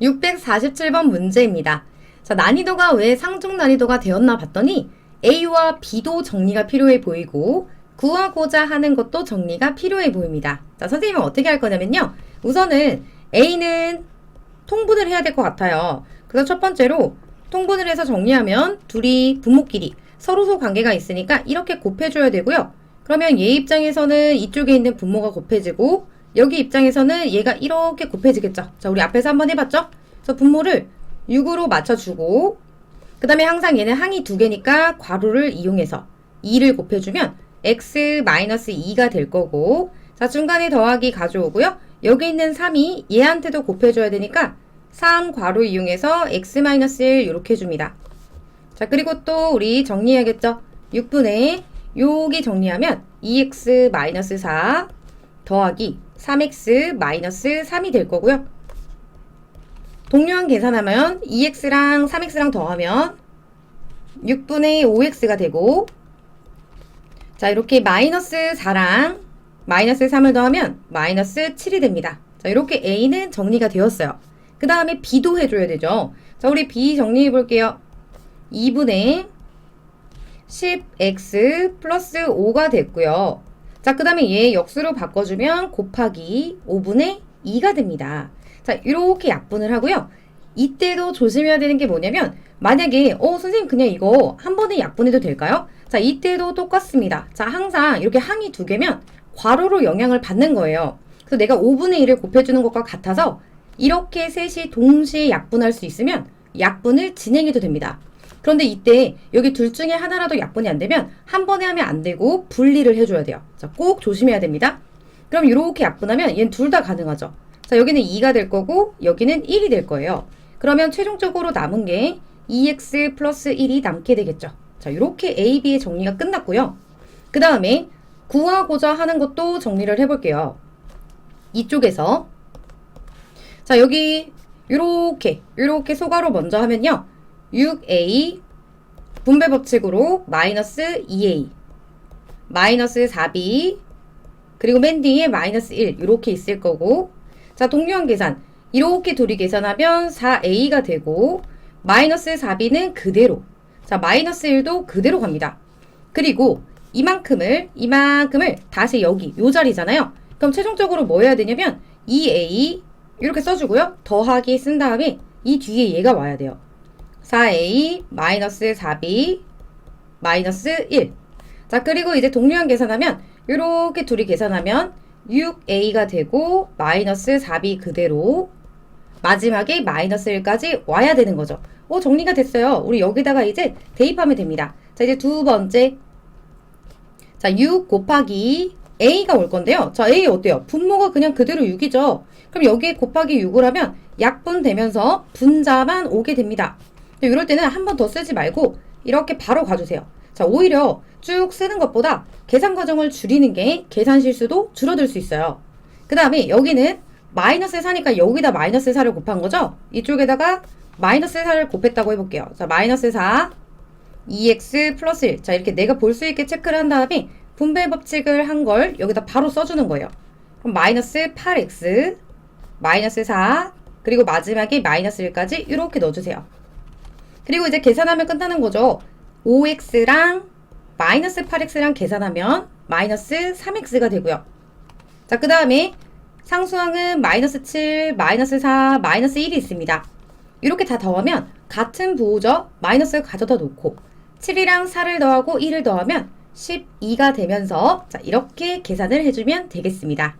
647번 문제입니다. 자, 난이도가 왜 상중 난이도가 되었나 봤더니 A와 B도 정리가 필요해 보이고 구하고자 하는 것도 정리가 필요해 보입니다. 자, 선생님은 어떻게 할 거냐면요. 우선은 A는 통분을 해야 될 것 같아요. 그래서 첫 번째로 통분을 해서 정리하면 둘이 부모끼리 서로서 관계가 있으니까 이렇게 곱해줘야 되고요. 그러면 얘 입장에서는 이쪽에 있는 분모가 곱해지고 여기 입장에서는 얘가 이렇게 곱해지겠죠. 자, 우리 앞에서 한번 해봤죠? 그래서 분모를 6으로 맞춰주고 그 다음에 항상 얘는 항이 두 개니까 괄호를 이용해서 2를 곱해주면 x-2가 될 거고 자 중간에 더하기 가져오고요. 여기 있는 3이 얘한테도 곱해줘야 되니까 3 괄호 이용해서 x-1 이렇게 해줍니다. 자 그리고 또 우리 정리해야겠죠. 6분의 여기 정리하면 2x-4 더하기 3x-3이 될 거고요. 동료항 계산하면 2x랑 3x랑 더하면 6분의 5x가 되고 자 이렇게 마이너스 4랑 마이너스 3을 더하면 마이너스 7이 됩니다. 자 이렇게 a는 정리가 되었어요. 그 다음에 b도 해줘야 되죠. 자 우리 b 정리해 볼게요. 2분의 10x 플러스 5가 됐고요. 자 그 다음에 얘 역수로 바꿔주면 곱하기 5분의 2가 됩니다. 자, 이렇게 약분을 하고요. 이때도 조심해야 되는 게 뭐냐면 만약에 어 선생님 그냥 이거 한 번에 약분해도 될까요? 자, 이때도 똑같습니다. 자, 항상 이렇게 항이 두 개면 괄호로 영향을 받는 거예요. 그래서 내가 5분의 1을 곱해주는 것과 같아서 이렇게 셋이 동시에 약분할 수 있으면 약분을 진행해도 됩니다. 그런데 이때 여기 둘 중에 하나라도 약분이 안 되면 한 번에 하면 안 되고 분리를 해줘야 돼요. 자, 꼭 조심해야 됩니다. 그럼 이렇게 약분하면 얘는 둘 다 가능하죠. 자, 여기는 2가 될 거고 여기는 1이 될 거예요. 그러면 최종적으로 남은 게 2x 플러스 1이 남게 되겠죠. 자, 이렇게 A, B의 정리가 끝났고요. 그 다음에 구하고자 하는 것도 정리를 해볼게요. 이쪽에서 자, 여기 이렇게 이렇게 소가로 먼저 하면요. 6a 분배 법칙으로 마이너스 2a 마이너스 4b 그리고 맨 뒤에 마이너스 1 이렇게 있을 거고 자, 동료항 계산. 이렇게 둘이 계산하면 4a가 되고 마이너스 4b는 그대로. 자, 마이너스 1도 그대로 갑니다. 그리고 이만큼을 이만큼을 다시 여기 요 자리잖아요. 그럼 최종적으로 뭐 해야 되냐면 2a 이렇게 써주고요. 더하기 쓴 다음에 이 뒤에 얘가 와야 돼요. 4a 마이너스 4b 마이너스 1. 자, 그리고 이제 동료항 계산하면 이렇게 둘이 계산하면 6a가 되고 마이너스 4b 그대로 마지막에 마이너스 1까지 와야 되는 거죠. 어, 정리가 됐어요. 우리 여기다가 이제 대입하면 됩니다. 자, 이제 두 번째. 자, 6 곱하기 a가 올 건데요. 자, a 어때요? 분모가 그냥 그대로 6이죠. 그럼 여기에 곱하기 6을 하면 약분되면서 분자만 오게 됩니다. 이럴 때는 한 번 더 쓰지 말고 이렇게 바로 가주세요. 자, 오히려 쭉 쓰는 것보다 계산 과정을 줄이는 게 계산 실수도 줄어들 수 있어요. 그 다음에 여기는 마이너스 4니까 여기다 마이너스 4를 곱한 거죠? 이쪽에다가 마이너스 4를 곱했다고 해볼게요. 자, 마이너스 4, 2x 플러스 1. 자, 이렇게 내가 볼 수 있게 체크를 한 다음에 분배 법칙을 한 걸 여기다 바로 써주는 거예요. 그럼 마이너스 8x, 마이너스 4, 그리고 마지막에 마이너스 1까지 이렇게 넣어주세요. 그리고 이제 계산하면 끝나는 거죠. 5x랑 마이너스 8x랑 계산하면 마이너스 3x가 되고요. 자, 그 다음에 상수항은 마이너스 7, 마이너스 4, 마이너스 1이 있습니다. 이렇게 다 더하면 같은 부호죠. 마이너스를 가져다 놓고 7이랑 4를 더하고 1을 더하면 12가 되면서 자, 이렇게 계산을 해주면 되겠습니다.